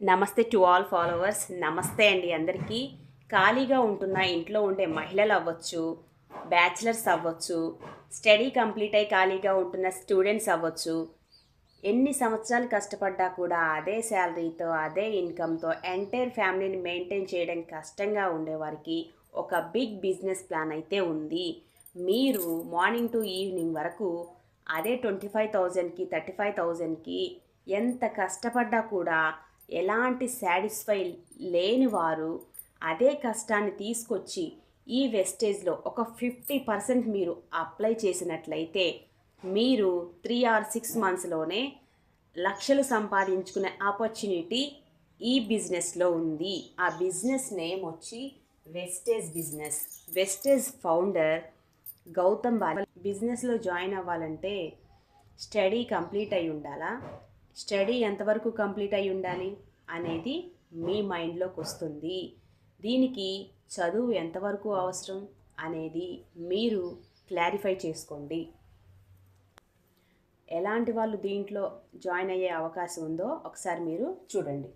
నమస్తే to all followers నమస్తే అండి అందరికీ. ఖాళీగా ఉంటున్న ఇంట్లో ఉండే మహిళలు అవ్వచ్చు బ్యాచిలర్స్ అవ్వచ్చు స్టడీ కంప్లీట్ అయి ఖాళీగా ఉంటున్న స్టూడెంట్స్ అవ్వచ్చు. ఎన్ని సంవత్సరాలు కష్టపడ్డా కూడా అదే శాలరీతో అదే ఇన్కమ్తో ఎంటైర్ ఫ్యామిలీని మెయింటైన్ చేయడం కష్టంగా ఉండేవారికి ఒక బిగ్ బిజినెస్ ప్లాన్ అయితే ఉంది. మీరు మార్నింగ్ టు ఈవినింగ్ వరకు అదే ట్వంటీ ఫైవ్ థౌజండ్కి థర్టీ ఫైవ్ థౌజండ్కి ఎంత కష్టపడ్డా కూడా ఎలాంటి సాటిస్ఫై లేని వారు అదే కష్టాన్ని తీసుకొచ్చి ఈ వెస్టేజ్లో ఒక ఫిఫ్టీ పర్సెంట్ మీరు అప్లై చేసినట్లయితే మీరు త్రీ ఆర్ సిక్స్ మంత్స్లోనే లక్షలు సంపాదించుకునే ఆపర్చునిటీ ఈ బిజినెస్లో ఉంది. ఆ బిజినెస్ నేమ్ వచ్చి wastage business wastage founder Gautam Bali. బిజినెస్లో జాయిన్ అవ్వాలంటే స్టడీ కంప్లీట్ అయి ఉండాలా? స్టడీ ఎంతవరకు కంప్లీట్ అయి ఉండాలి అనేది మీ మైండ్లోకి వస్తుంది. దీనికి చదువు ఎంతవరకు అవసరం అనేది మీరు క్లారిఫై చేసుకోండి. ఎలాంటి వాళ్ళు దీంట్లో జాయిన్ అయ్యే అవకాశం ఉందో ఒకసారి మీరు చూడండి.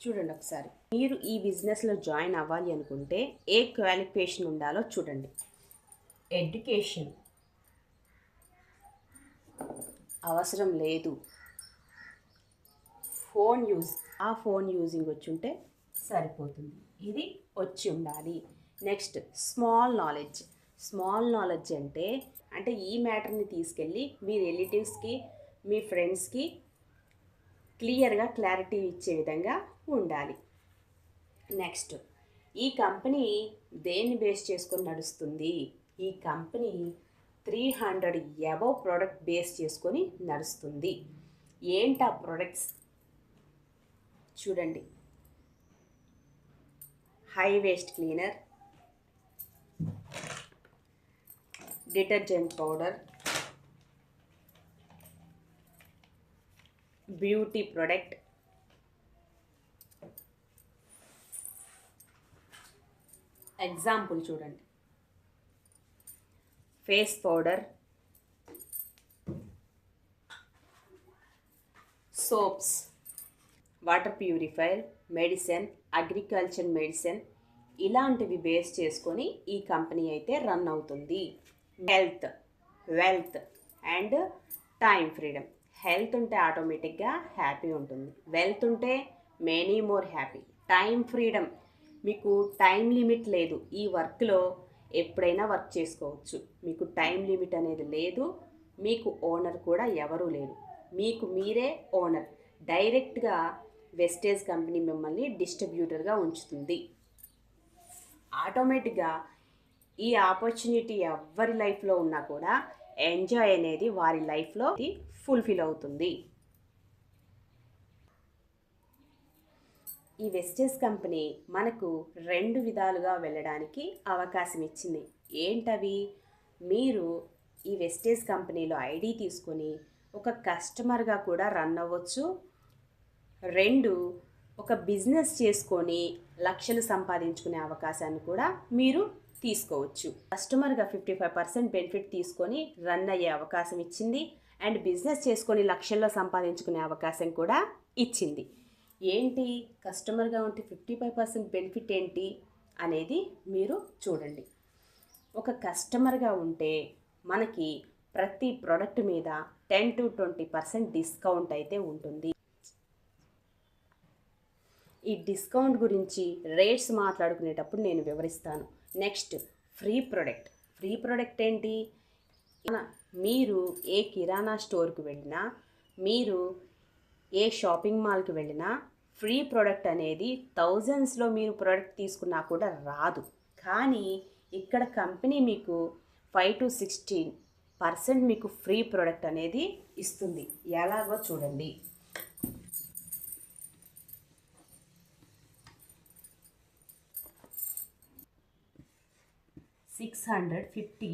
చూడండి ఒకసారి. మీరు ఈ బిజినెస్లో జాయిన్ అవ్వాలి అనుకుంటే ఏ క్వాలిఫికేషన్ ఉండాలో చూడండి. ఎడ్యుకేషన్ అవసరం లేదు. ఫోన్ యూజ్ ఆ ఫోన్ యూజింగ్ వచ్చి ఉంటే సరిపోతుంది. ఇది వచ్చి ఉండాలి. Next small knowledge small knowledge అంటే అంటే ఈ మ్యాటర్ని తీసుకెళ్ళి మీ రిలేటివ్స్కి మీ ఫ్రెండ్స్కి క్లియర్గా క్లారిటీ ఇచ్చే విధంగా ఉండాలి. నెక్స్ట్ ఈ కంపెనీ దేన్ని బేస్ చేసుకొని నడుస్తుంది? ఈ company three hundred above product base చేసుకొని నడుస్తుంది. ఏంటి ఆ ప్రోడక్ట్స్? చూడండి. High waste cleaner detergent powder beauty product example చూడండి. Face powder soaps water purifier medicine agriculture medicine ఇలాంటివి బేస్ చేసుకొని ఈ కంపెనీ అయితే రన్ అవుతుంది. Health wealth and time freedom health ఉంటే ఆటోమేటిక్గా హ్యాపీ ఉంటుంది. వెల్త్ ఉంటే many more happy time freedom మీకు టైం లిమిట్ లేదు. ఈ వర్క్లో ఎప్పుడైనా వర్క్ చేసుకోవచ్చు. మీకు టైం లిమిట్ అనేది లేదు. మీకు ఓనర్ కూడా ఎవరూ లేరు. మీకు మీరే ఓనర్. డైరెక్ట్గా వెస్టేజ్ కంపెనీ మిమ్మల్ని డిస్ట్రిబ్యూటర్గా ఉంచుతుంది. ఆటోమేటిక్గా ఈ ఆపర్చునిటీ ఎవరి లైఫ్లో ఉన్నా కూడా ఎంజాయ్ అనేది వారి లైఫ్లో ఫుల్ఫిల్ అవుతుంది. ఈ వెస్టేజ్ కంపెనీ మనకు రెండు విధాలుగా వెళ్ళడానికి అవకాశం ఇచ్చింది ఏంటవి? మీరు ఈ వెస్టేజ్ కంపెనీలో ఐడి తీసుకొని ఒక కస్టమర్గా కూడా రన్ అవ్వచ్చు. రెండు ఒక బిజినెస్ చేసుకొని లక్షలు సంపాదించుకునే అవకాశాన్ని కూడా మీరు తీసుకోవచ్చు. కస్టమర్గా ఫిఫ్టీ ఫైవ్ పర్సెంట్ బెనిఫిట్ తీసుకొని రన్ అయ్యే అవకాశం ఇచ్చింది. అండ్ బిజినెస్ చేసుకొని లక్షల్లో సంపాదించుకునే అవకాశం కూడా ఇచ్చింది. ఏంటి? కస్టమర్గా ఉంటే ఫిఫ్టీ ఫైవ్ పర్సెంట్ బెనిఫిట్ ఏంటి? అనేది మీరు చూడండి. ఒక కస్టమర్గా ఉంటే మనకి ప్రతి ప్రోడక్ట్ మీద ten to twenty percent discount అయితే ఉంటుంది. ఈ డిస్కౌంట్ గురించి రేట్స్ మాట్లాడుకునేటప్పుడు నేను వివరిస్తాను. Next free product. Free product ఏంటి? మీరు ఏ కిరాణా స్టోర్కి వెళ్ళినా మీరు ఏ షాపింగ్ మాల్కి వెళ్ళినా ఫ్రీ ప్రోడక్ట్ అనేది థౌజండ్స్లో మీరు ప్రోడక్ట్ తీసుకున్నా కూడా రాదు. కానీ ఇక్కడ కంపెనీ మీకు ఫైవ్ టు సిక్స్టీన్ పర్సెంట్ మీకు ఫ్రీ ప్రోడక్ట్ అనేది ఇస్తుంది. ఎలాగో చూడండి. Six hundred fifty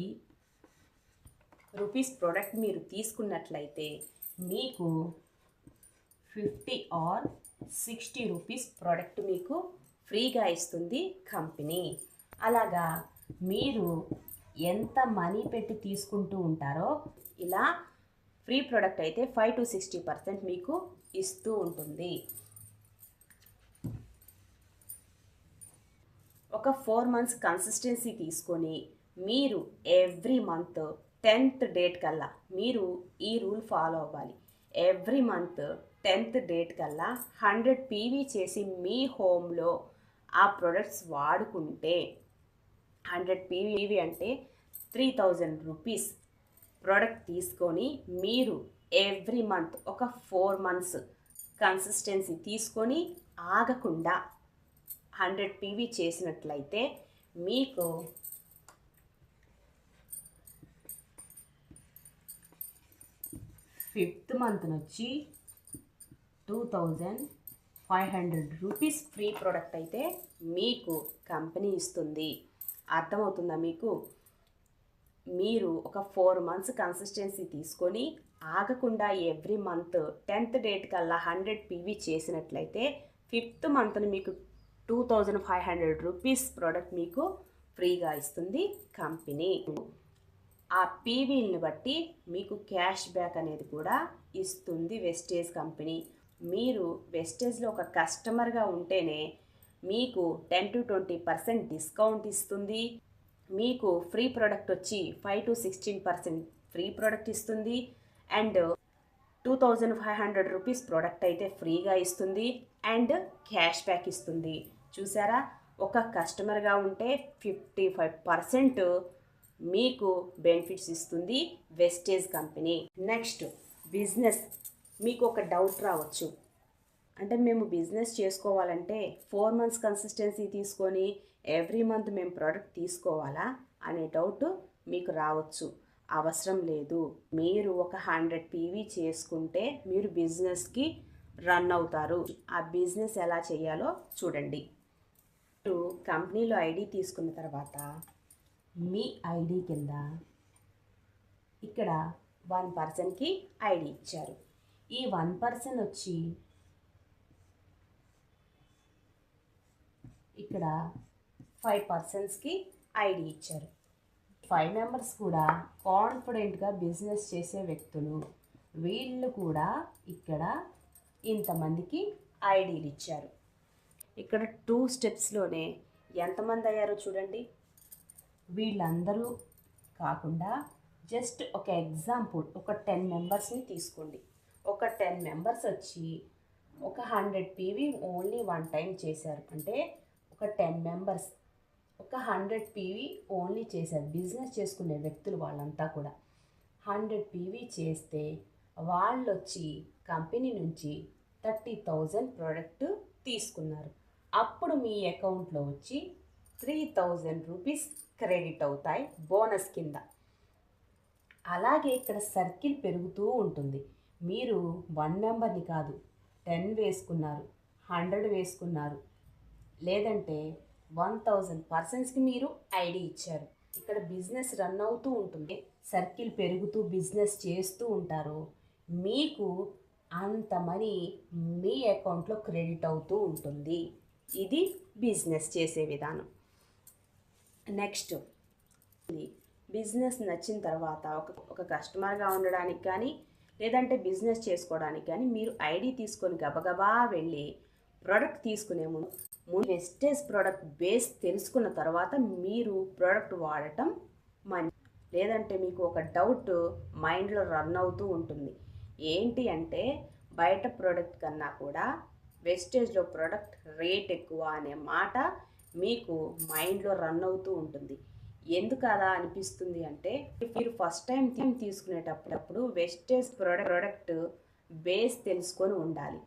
rupees product మీరు తీసుకున్నట్లయితే మీకు fifty or sixty rupees product మీకు ఫ్రీగా ఇస్తుంది కంపెనీ. అలాగా మీరు ఎంత మనీ పెట్టి తీసుకుంటూ ఉంటారో ఇలా ఫ్రీ ప్రోడక్ట్ అయితే ఫైవ్ టు సిక్స్టీ పర్సెంట్ మీకు ఇస్తూ ఉంటుంది. ఒక ఫోర్ మంత్స్ కన్సిస్టెన్సీ తీసుకొని మీరు ఎవ్రీ మంత్ టెన్త్ డేట్ కల్లా మీరు ఈ రూల్ ఫాలో అవ్వాలి. ఎవ్రీ మంత్ టెన్త్ డేట్ కల్లా హండ్రెడ్ పీవీ చేసి మీ హోమ్లో ఆ ప్రొడక్ట్స్ వాడుకుంటే హండ్రెడ్ పీవీ అంటే త్రీ థౌజండ్ రూపీస్ ప్రోడక్ట్ తీసుకొని మీరు ఎవ్రీ మంత్ ఒక ఫోర్ మంత్స్ కన్సిస్టెన్సీ తీసుకొని ఆగకుండా హండ్రెడ్ పీవీ చేసినట్లయితే మీకు ఫిఫ్త్ మంత్ నుంచి two thousand five hundred rupees free product అయితే మీకు కంపెనీ ఇస్తుంది. అర్థమవుతుందా మీకు? మీరు ఒక ఫోర్ మంత్స్ కన్సిస్టెన్సీ తీసుకొని ఆగకుండా ఎవ్రీ మంత్ టెన్త్ డేట్ కల్లా హండ్రెడ్ పీవీ చేసినట్లయితే ఫిఫ్త్ మంత్ని మీకు two thousand five hundred rupees product మీకు ఫ్రీగా ఇస్తుంది కంపెనీ. ఆ పీవీని బట్టి మీకు క్యాష్ బ్యాక్ అనేది కూడా ఇస్తుంది వెస్టేజ్ కంపెనీ. మీరు వెస్టేజ్లో ఒక కస్టమర్గా ఉంటేనే మీకు ten to twenty percent discount ఇస్తుంది. మీకు ఫ్రీ ప్రోడక్ట్ వచ్చి five to sixteen percent free product ఇస్తుంది. And two thousand five hundred rupees product అయితే ఫ్రీగా ఇస్తుంది. అండ్ క్యాష్ బ్యాక్ ఇస్తుంది. చూసారా? ఒక కస్టమర్గా ఉంటే ఫిఫ్టీ ఫైవ్ పర్సెంట్ మీకు బెనిఫిట్స్ ఇస్తుంది వెస్టేజ్ కంపెనీ నెక్స్ట్ బిజినెస్ మీకు ఒక డౌట్ రావచ్చు. అంటే మేము బిజినెస్ చేసుకోవాలంటే ఫోర్ మంత్స్ కన్సిస్టెన్సీ తీసుకొని ఎవ్రీ మంత్ మేము ప్రోడక్ట్ తీసుకోవాలా అనే డౌట్ మీకు రావచ్చు. అవసరం లేదు. మీరు ఒక హండ్రెడ్ పీవీ చేసుకుంటే మీరు బిజినెస్కి రన్ అవుతారు. ఆ బిజినెస్ ఎలా చేయాలో చూడండి. మీరు కంపెనీలో ఐడి తీసుకున్న తర్వాత మీ ఐడి కింద ఇక్కడ వన్ పర్సన్కి ఐడి ఇచ్చారు. ఈ వన్ పర్సన్ వచ్చి ఇక్కడ ఫైవ్ పర్సన్స్కి ఐడి ఇచ్చారు. ఫైవ్ మెంబర్స్ కూడా కాన్ఫిడెంట్గా బిజినెస్ చేసే వ్యక్తులు. వీళ్ళు కూడా ఇక్కడ ఇంతమందికి ఐడీలు ఇచ్చారు. ఇక్కడ టూ స్టెప్స్లోనే ఎంతమంది అయ్యారో చూడండి. వీళ్ళందరూ కాకుండా జస్ట్ ఒక ఎగ్జాంపుల్ ఒక టెన్ మెంబర్స్ని తీసుకోండి. ఒక టెన్ మెంబర్స్ వచ్చి ఒక hundred PV only one time చేశారు. అంటే ఒక టెన్ మెంబర్స్ ఒక హండ్రెడ్ పీవీ ఓన్లీ చేశారు. బిజినెస్ చేసుకునే వ్యక్తులు వాళ్ళంతా కూడా. హండ్రెడ్ పీవీ చేస్తే వాళ్ళు వచ్చి కంపెనీ నుంచి థర్టీ థౌజండ్ ప్రోడక్ట్ తీసుకున్నారు. అప్పుడు మీ అకౌంట్లో వచ్చి త్రీ థౌజండ్ రూపీస్ క్రెడిట్ అవుతాయి బోనస్ కింద. అలాగే ఇక్కడ సర్కిల్ పెరుగుతూ ఉంటుంది. మీరు వన్ నెంబర్ని కాదు టెన్ వేసుకున్నారు హండ్రెడ్ వేసుకున్నారు. లేదంటే వన్ థౌజండ్ పర్సన్స్కి మీరు ఐడి ఇచ్చారు. ఇక్కడ బిజినెస్ రన్ అవుతూ ఉంటుంది. సర్కిల్ పెరుగుతూ బిజినెస్ చేస్తూ ఉంటారు. మీకు అంత మనీ మీ అకౌంట్లో క్రెడిట్ అవుతూ ఉంటుంది. ఇది బిజినెస్ చేసే విధానం. నెక్స్ట్ బిజినెస్ నచ్చిన తర్వాత ఒక ఒక కస్టమర్గా ఉండడానికి కానీ లేదంటే బిజినెస్ చేసుకోవడానికి కానీ మీరు ఐడి తీసుకొని గబగబా వెళ్ళి ప్రోడక్ట్ తీసుకునే ముందు ముందు వెస్టేజ్ ప్రోడక్ట్ బేస్ తెలుసుకున్న తర్వాత మీరు ప్రోడక్ట్ వాడటం మంచి లేదంటే మీకు ఒక డౌట్ మైండ్లో రన్ అవుతూ ఉంటుంది. ఏంటి అంటే బయట ప్రోడక్ట్ కన్నా కూడా వెస్టేజ్లో ప్రోడక్ట్ రేట్ ఎక్కువ అనే మాట మీకు మైండ్లో రన్ అవుతూ ఉంటుంది. ఎందుకు అలా అనిపిస్తుంది అంటే మీరు ఫస్ట్ టైం థీమ్ తీసుకునేటప్పుడు వెస్టేజ్ ప్రోడక్ట్ ప్రోడక్ట్ బేస్ తెలుసుకొని ఉండాలి.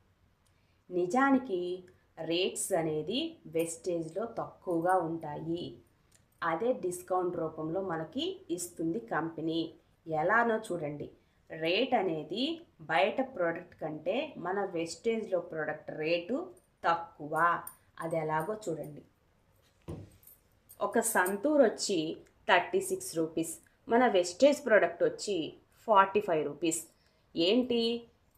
నిజానికి రేట్స్ అనేది వెస్టేజ్లో తక్కువగా ఉంటాయి. అదే డిస్కౌంట్ రూపంలో మనకి ఇస్తుంది కంపెనీ ఎలానో చూడండి. రేట్ అనేది బయట ప్రోడక్ట్ కంటే మన వెస్టేజ్లో ప్రోడక్ట్ రేటు తక్కువ. అది ఎలాగో చూడండి. ఒక సంతూర్ వచ్చి థర్టీ సిక్స్ రూపీస్. మన వెస్టేజ్ ప్రోడక్ట్ వచ్చి ఫార్టీ ఫైవ్ రూపీస్. ఏంటి?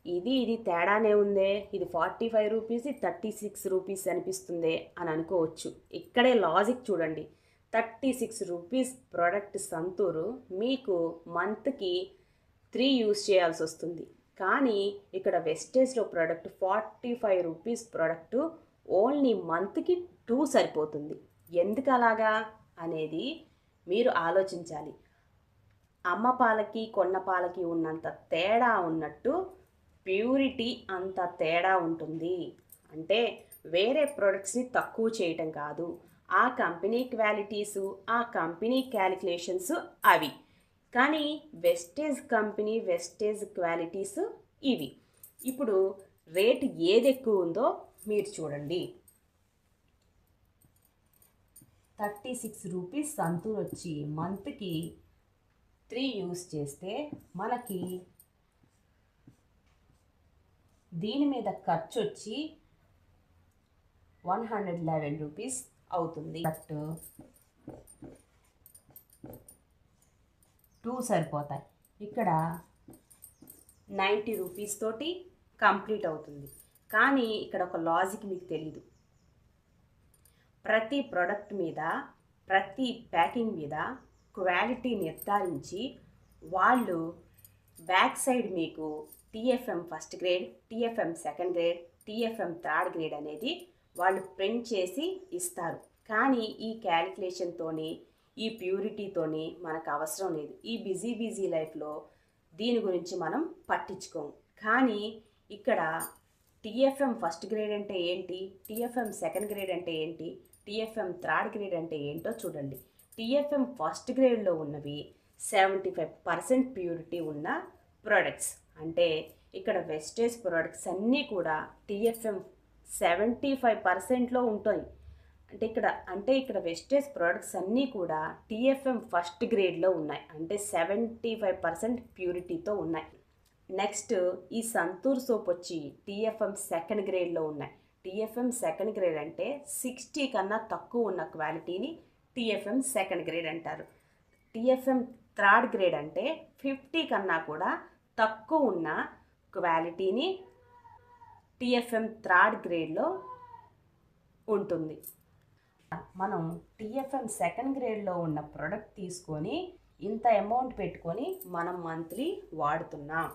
ఇది ఇది తేడానే ఉందే. ఇది ఫార్టీ ఫైవ్ రూపీస్ ఇది థర్టీ సిక్స్ రూపీస్ అనిపిస్తుందే అని అనుకోవచ్చు. ఇక్కడే లాజిక్ చూడండి. Thirty six rupees product Santoor మీకు మంత్కి త్రీ యూస్ చేయాల్సి వస్తుంది. కానీ ఇక్కడ వెస్టేజ్లో product forty five rupees product only మంత్కి టూ సరిపోతుంది. ఎందుకు అలాగా అనేది మీరు ఆలోచించాలి. అమ్మ పాలకి కొన్న పాలకి ఉన్నంత తేడా ఉన్నట్టు ప్యూరిటీ అంత తేడా ఉంటుంది. అంటే వేరే ప్రొడక్ట్స్ని తక్కువ చేయటం కాదు. ఆ కంపెనీ క్వాలిటీసు ఆ కంపెనీ క్యాలిక్యులేషన్స్ అవి. కానీ వెస్టేజ్ కంపెనీ వెస్టేజ్ క్వాలిటీస్ ఇవి. ఇప్పుడు రేట్ ఏది ఎక్కువ ఉందో మీరు చూడండి. థర్టీ సిక్స్ రూపీస్ సంతూర్ వచ్చి మంత్కి త్రీ యూస్ చేస్తే మనకి దీని మీద ఖర్చు వచ్చి వన్ హండ్రెడ్ లెవెన్ రూపీస్ అవుతుంది. బట్ టూ సరిపోతాయి. ఇక్కడ నైంటీ రూపీస్ తోటి కంప్లీట్ అవుతుంది. కానీ ఇక్కడ ఒక లాజిక్ మీకు తెలీదు. ప్రతి ప్రోడక్ట్ మీద ప్రతి ప్యాకింగ్ మీద క్వాలిటీ నిర్ధారించి వాళ్ళు బ్యాక్ సైడ్ మీకు TFM first grade TFM second grade TFM third grade అనేది వాళ్ళు ప్రింట్ చేసి ఇస్తారు. కానీ ఈ క్యాలిక్యులేషన్తోని ఈ ప్యూరిటీతోని మనకు అవసరం లేదు. ఈ బిజీ బిజీ లైఫ్లో దీని గురించి మనం పట్టించుకోము. కానీ ఇక్కడ టీఎఫ్ఎం ఫస్ట్ గ్రేడ్ అంటే ఏంటి? టీఎఫ్ఎం సెకండ్ గ్రేడ్ అంటే ఏంటి? టీఎఫ్ఎం థర్డ్ గ్రేడ్ అంటే ఏంటో చూడండి. టీఎఫ్ఎం ఫస్ట్ గ్రేడ్లో ఉన్నవి సెవెంటీ ఫైవ్ పర్సెంట్ ప్యూరిటీ ఉన్న ప్రోడక్ట్స్. అంటే ఇక్కడ వెస్టేజ్ ప్రోడక్ట్స్ అన్నీ కూడా టీఎఫ్ఎం సెవెంటీ ఫైవ్ పర్సెంట్లో ఉంటాయి. అంటే ఇక్కడ అంటే ఇక్కడ వెస్టేజ్ ప్రోడక్ట్స్ అన్నీ కూడా టీఎఫ్ఎం ఫస్ట్ గ్రేడ్లో ఉన్నాయి. అంటే సెవెంటీ ఫైవ్ పర్సెంట్ ప్యూరిటీతో ఉన్నాయి. నెక్స్ట్ ఈ సంతూర్ సోప్ వచ్చి టీఎఫ్ఎం సెకండ్ గ్రేడ్లో ఉన్నాయి. టీఎఫ్ఎం సెకండ్ గ్రేడ్ అంటే సిక్స్టీ కన్నా తక్కువ ఉన్న క్వాలిటీని టీఎఫ్ఎం సెకండ్ గ్రేడ్ అంటారు. టీఎఫ్ఎం థర్డ్ గ్రేడ్ అంటే ఫిఫ్టీ కన్నా కూడా తక్కువ ఉన్న క్వాలిటీని టీఎఫ్ఎం థర్డ్ గ్రేడ్లో ఉంటుంది. మనం టీఎఫ్ఎం సెకండ్ గ్రేడ్లో ఉన్న ప్రోడక్ట్ తీసుకొని ఇంత అమౌంట్ పెట్టుకొని మనం మంత్లీ వాడుతున్నాం.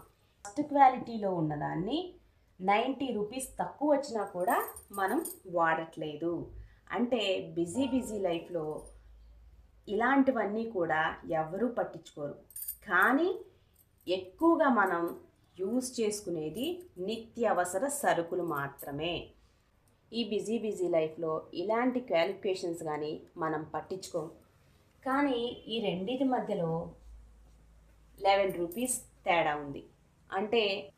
ఫస్ట్ క్వాలిటీలో ఉన్నదాన్ని నైంటీ రూపీస్ తక్కువ వచ్చినా కూడా మనం వాడట్లేదు. అంటే బిజీ బిజీ లైఫ్లో ఇలాంటివన్నీ కూడా ఎవరూ పట్టించుకోరు. కానీ ఎక్కువగా మనం యూజ్ చేసుకునేది నిత్యవసర సరుకులు మాత్రమే. ఈ బిజీ బిజీ లైఫ్లో ఇలాంటి క్వాలిఫికేషన్స్ కానీ మనం పట్టించుకోం. కానీ ఈ రెండింటి మధ్యలో లెవెన్ రూపీస్ తేడా ఉంది. అంటే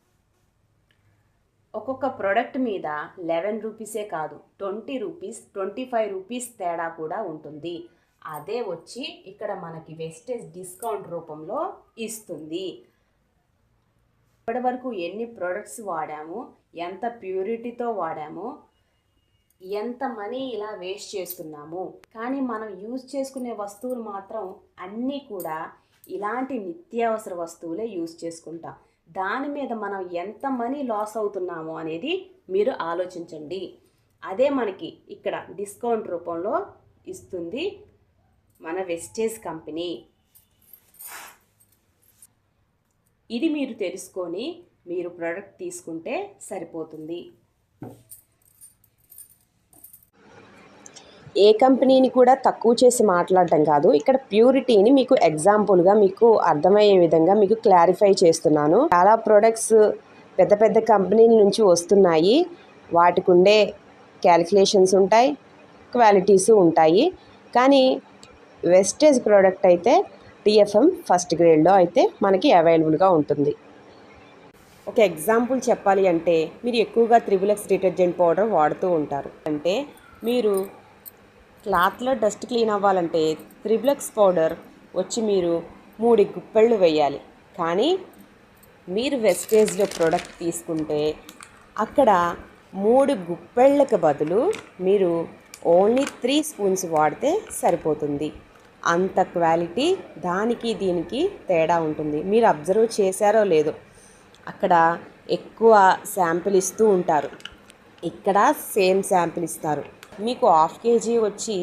ఒక్కొక్క ప్రోడక్ట్ మీద లెవెన్ రూపీసే కాదు twenty rupees twenty five rupees తేడా కూడా ఉంటుంది. అదే వచ్చి ఇక్కడ మనకి వెస్టేజ్ డిస్కౌంట్ రూపంలో ఇస్తుంది. ఇప్పటి వరకు ఎన్ని ప్రోడక్ట్స్ వాడాము ఎంత ప్యూరిటీతో వాడాము ఎంత మనీ ఇలా వేస్ట్ చేస్తున్నాము. కానీ మనం యూజ్ చేసుకునే వస్తువులు మాత్రం అన్నీ కూడా ఇలాంటి నిత్యావసర వస్తువులే యూజ్ చేసుకుంటాం. దాని మీద మనం ఎంత మనీ లాస్ అవుతున్నామో అనేది మీరు ఆలోచించండి. అదే మనకి ఇక్కడ డిస్కౌంట్ రూపంలో ఇస్తుంది మన వెస్టేజ్ కంపెనీ. ఇది మీరు తెలుసుకొని మీరు ప్రోడక్ట్ తీసుకుంటే సరిపోతుంది. ఏ కంపెనీని కూడా తక్కువ చేసి మాట్లాడటం కాదు. ఇక్కడ ప్యూరిటీని మీకు ఎగ్జాంపుల్గా మీకు అర్థమయ్యే విధంగా మీకు క్లారిఫై చేస్తున్నాను. చాలా ప్రోడక్ట్స్ పెద్ద పెద్ద కంపెనీల నుంచి వస్తున్నాయి. వాటికి ఉండే క్యాలిక్యులేషన్స్ ఉంటాయి క్వాలిటీస్ ఉంటాయి. కానీ వెస్టేజ్ ప్రోడక్ట్ అయితే టిఎఫ్ఎం ఫస్ట్ గ్రేడ్లో అయితే మనకి అవైలబుల్గా ఉంటుంది. ఒక ఎగ్జాంపుల్ చెప్పాలి అంటే మీరు ఎక్కువగా త్రిబుల్ ఎక్స్ డిటర్జెంట్ పౌడర్ వాడుతూ ఉంటారు. అంటే మీరు క్లాత్లో డస్ట్ క్లీన్ అవ్వాలంటే త్రిబ్లెక్స్ పౌడర్ వచ్చి మీరు మూడు గుప్పెళ్ళు వేయాలి. కానీ మీరు వెస్టేజ్లో ప్రోడక్ట్ తీసుకుంటే అక్కడ మూడు గుప్పెళ్ళకి బదులు మీరు ఓన్లీ త్రీ స్పూన్స్ వాడితే సరిపోతుంది. అంత క్వాలిటీ దానికి దీనికి తేడా ఉంటుంది. మీరు అబ్జర్వ్ చేశారో లేదో అక్కడ ఎక్కువ శాంపిల్ ఇస్తూ ఉంటారు. ఇక్కడ సేమ్ శాంపిల్ ఇస్తారు. మీకు హాఫ్ కేజీ వచ్చి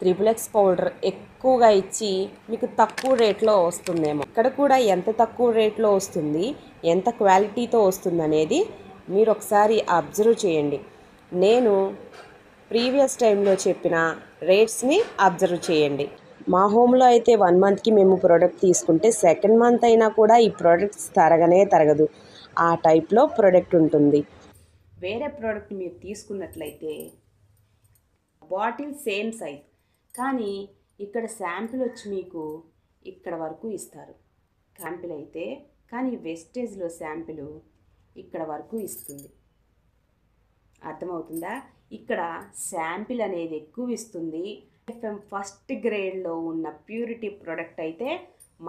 త్రిబుల్ ఎక్స్ పౌడర్ ఎక్కువగా ఇచ్చి మీకు తక్కువ రేట్లో వస్తుందేమో. ఇక్కడ కూడా ఎంత తక్కువ రేట్లో వస్తుంది ఎంత క్వాలిటీతో వస్తుంది అనేది మీరు ఒకసారి అబ్జర్వ్ చేయండి. నేను ప్రీవియస్ టైంలో చెప్పిన రేట్స్ని అబ్జర్వ్ చేయండి. మా హోమ్లో అయితే వన్ మంత్కి మేము ప్రోడక్ట్ తీసుకుంటే సెకండ్ మంత్ అయినా కూడా ఈ ప్రోడక్ట్స్ తరగనే తరగదు. ఆ టైప్లో ప్రోడక్ట్ ఉంటుంది. వేరే ప్రోడక్ట్ మీరు తీసుకున్నట్లయితే బాటిల్ సేమ్ సైజ్. కానీ ఇక్కడ శాంపిల్ వచ్చి మీకు ఇక్కడ వరకు ఇస్తారు. శాంపిల్ అయితే కానీ వెస్టేజ్లో శాంపిల్ ఇక్కడ వరకు ఇస్తుంది. అర్థమవుతుందా? ఇక్కడ శాంపిల్ అనేది ఎక్కువ ఇస్తుంది. ఎఫ్ఎం ఫస్ట్ గ్రేడ్లో ఉన్న ప్యూరిటీ ప్రోడక్ట్ అయితే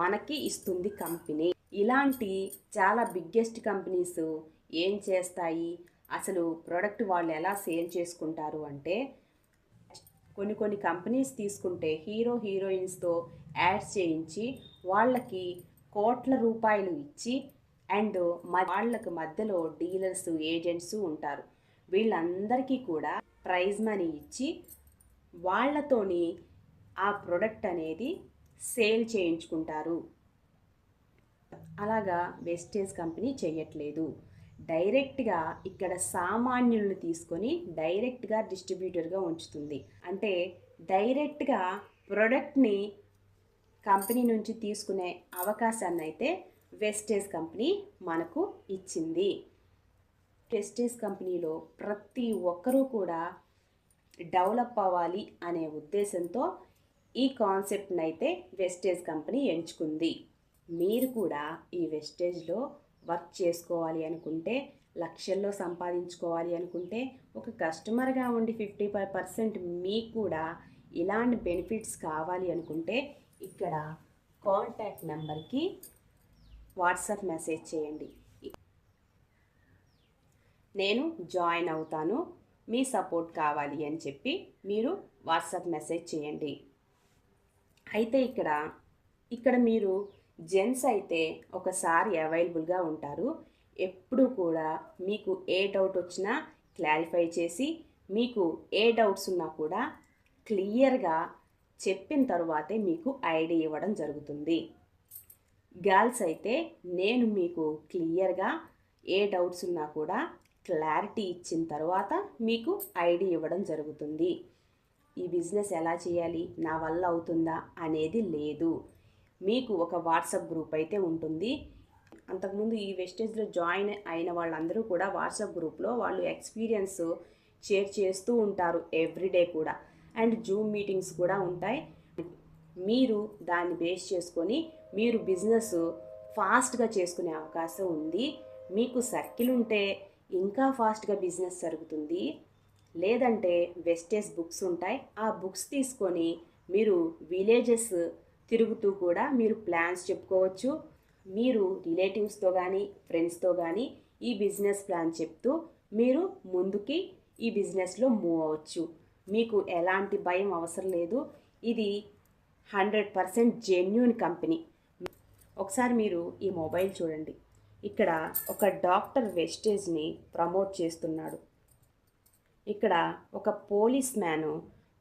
మనకి ఇస్తుంది కంపెనీ. ఇలాంటి చాలా బిగ్గెస్ట్ కంపెనీస్ ఏం చేస్తాయి? అసలు ప్రోడక్ట్ వాళ్ళు ఎలా సేల్ చేసుకుంటారు అంటే కొన్ని కొన్ని కంపెనీస్ తీసుకుంటే హీరో హీరోయిన్స్తో యాడ్స్ చేయించి వాళ్ళకి కోట్ల రూపాయలు ఇచ్చి అండ్ వాళ్ళకి మధ్యలో డీలర్స్ ఏజెంట్స్ ఉంటారు. వీళ్ళందరికీ కూడా ప్రైజ్ మనీ ఇచ్చి వాళ్ళతోని ఆ ప్రోడక్ట్ అనేది సేల్ చేయించుకుంటారు. అలాగా వెస్టేజ్ కంపెనీ చేయట్లేదు డైరెక్ట్గా ఇక్కడ సామాన్యులను తీసుకొని డైరెక్ట్గా డిస్ట్రిబ్యూటర్గా ఉంచుతుంది. అంటే డైరెక్ట్గా ప్రోడక్ట్ని కంపెనీ నుంచి తీసుకునే అవకాశాన్ని అయితే వెస్టేజ్ కంపెనీ మనకు ఇచ్చింది. వెస్టేజ్ కంపెనీలో ప్రతి ఒక్కరూ కూడా డెవలప్ అవ్వాలి అనే ఉద్దేశంతో ఈ కాన్సెప్ట్ని అయితే వెస్టేజ్ కంపెనీ ఎంచుకుంది. మీరు కూడా ఈ వెస్టేజ్లో వర్క్ చేసుకోవాలి అనుకుంటే లక్షల్లో సంపాదించుకోవాలి అనుకుంటే ఒక కస్టమర్గా ఉండి ఫిఫ్టీ ఫైవ్ పర్సెంట్ మీకు కూడా ఇలాంటి బెనిఫిట్స్ కావాలి అనుకుంటే ఇక్కడ కాంటాక్ట్ నెంబర్కి వాట్సాప్ మెసేజ్ చేయండి. నేను జాయిన్ అవుతాను మీ సపోర్ట్ కావాలి అని చెప్పి మీరు వాట్సాప్ మెసేజ్ చేయండి. అయితే ఇక్కడ ఇక్కడ మీరు జెంట్స్ అయితే ఒకసారి అవైలబుల్గా ఉంటారు. ఎప్పుడు కూడా మీకు ఏ డౌట్ వచ్చినా క్లారిఫై చేసి మీకు ఏ డౌట్స్ ఉన్నా కూడా క్లియర్గా చెప్పిన తర్వాతే మీకు ఐడియా ఇవ్వడం జరుగుతుంది. గర్ల్స్ అయితే నేను మీకు క్లియర్గా ఏ డౌట్స్ ఉన్నా కూడా క్లారిటీ ఇచ్చిన తర్వాత మీకు ఐడి ఇవ్వడం జరుగుతుంది. ఈ బిజినెస్ ఎలా చేయాలి? నా వల్ల అవుతుందా? అనేది లేదు. మీకు ఒక వాట్సాప్ గ్రూప్ అయితే ఉంటుంది. అంతకుముందు ఈ వెస్టేజ్లో జాయిన్ అయిన వాళ్ళందరూ కూడా వాట్సాప్ గ్రూప్లో వాళ్ళు ఎక్స్పీరియన్స్ షేర్ చేస్తూ ఉంటారు ఎవ్రీడే కూడా. అండ్ జూమ్ మీటింగ్స్ కూడా ఉంటాయి. మీరు దాన్ని బేస్ చేసుకొని మీరు బిజినెస్ ఫాస్ట్గా చేసుకునే అవకాశం ఉంది. మీకు సర్కిల్ ఉంటే ఇంకా ఫాస్ట్గా బిజినెస్ జరుగుతుంది. లేదంటే వెస్టేజ్ బుక్స్ ఉంటాయి. ఆ బుక్స్ తీసుకొని మీరు విలేజెస్ తిరుగుతూ కూడా మీరు ప్లాన్స్ చెప్పుకోవచ్చు. మీరు రిలేటివ్స్తో కానీ ఫ్రెండ్స్తో కానీ ఈ బిజినెస్ ప్లాన్ చెప్తూ మీరు ముందుకి ఈ బిజినెస్లో మూవ్ అవ్వచ్చు. మీకు ఎలాంటి భయం అవసరం లేదు. ఇది హండ్రెడ్ పర్సెంట్ జెన్యున్ కంపెనీ ఒకసారి మీరు ఈ మొబైల్ చూడండి. ఇక్కడ ఒక డాక్టర్ వెస్టేజ్ని ప్రమోట్ చేస్తున్నాడు. ఇక్కడ ఒక పోలీస్ మ్యాను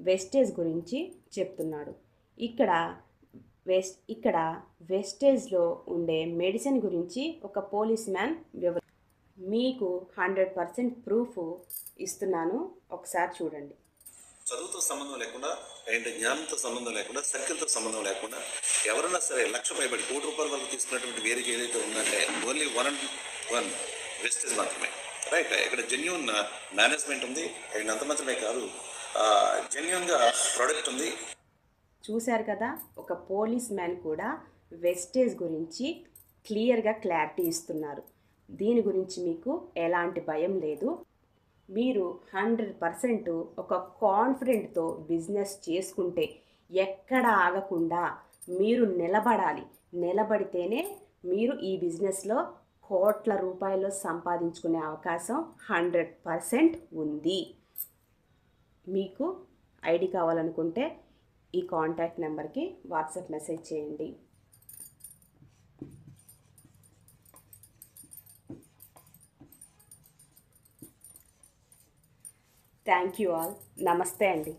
వెస్టేజ్ గురించి చెప్తున్నాడు. ఇక్కడ వెస్ట్ ఇక్కడ వెస్టేజ్లో ఉండే మెడిసిన్ గురించి ఒక పోలీస్ మ్యాన్ వివరి మీకు హండ్రెడ్ పర్సెంట్ ప్రూఫ్ ఇస్తున్నాను. ఒకసారి చూడండి. చదువుతో సంబంధం లేకుండా అండ్ జ్ఞానంతో సంబంధం లేకుండా సర్కిల్తో సంబంధం లేకుండా ఎవరైనా సరే లక్ష పైబడి కోటి రూపాయల వరకు తీసుకున్నటువంటి వేరే ఏదైతే ఉందంటే only one and one Vestige మాత్రమే. రైట్ ఇక్కడ జెన్యున్ మేనేజ్మెంట్ ఉంది. అండ్ అంత మాత్రమే కాదు. జెన్యున్గా ప్రోడక్ట్ ఉంది. చూశారు కదా ఒక పోలీస్ మ్యాన్ కూడా వెస్టేజ్ గురించి క్లియర్గా క్లారిటీ ఇస్తున్నారు. దీని గురించి మీకు ఎలాంటి భయం లేదు. మీరు హండ్రెడ్ పర్సెంట్ ఒక కాన్ఫిడెంట్తో బిజినెస్ చేసుకుంటే ఎక్కడ ఆగకుండా మీరు నిలబడాలి. నిలబడితేనే మీరు ఈ బిజినెస్లో కోట్ల రూపాయలు సంపాదించుకునే అవకాశం హండ్రెడ్ పర్సెంట్ ఉంది. మీకు ఐడి కావాలనుకుంటే ఈ కాంటాక్ట్ నెంబర్కి వాట్సాప్ మెసేజ్ చేయండి. థ్యాంక్ యూ ఆల్ నమస్తే అండి.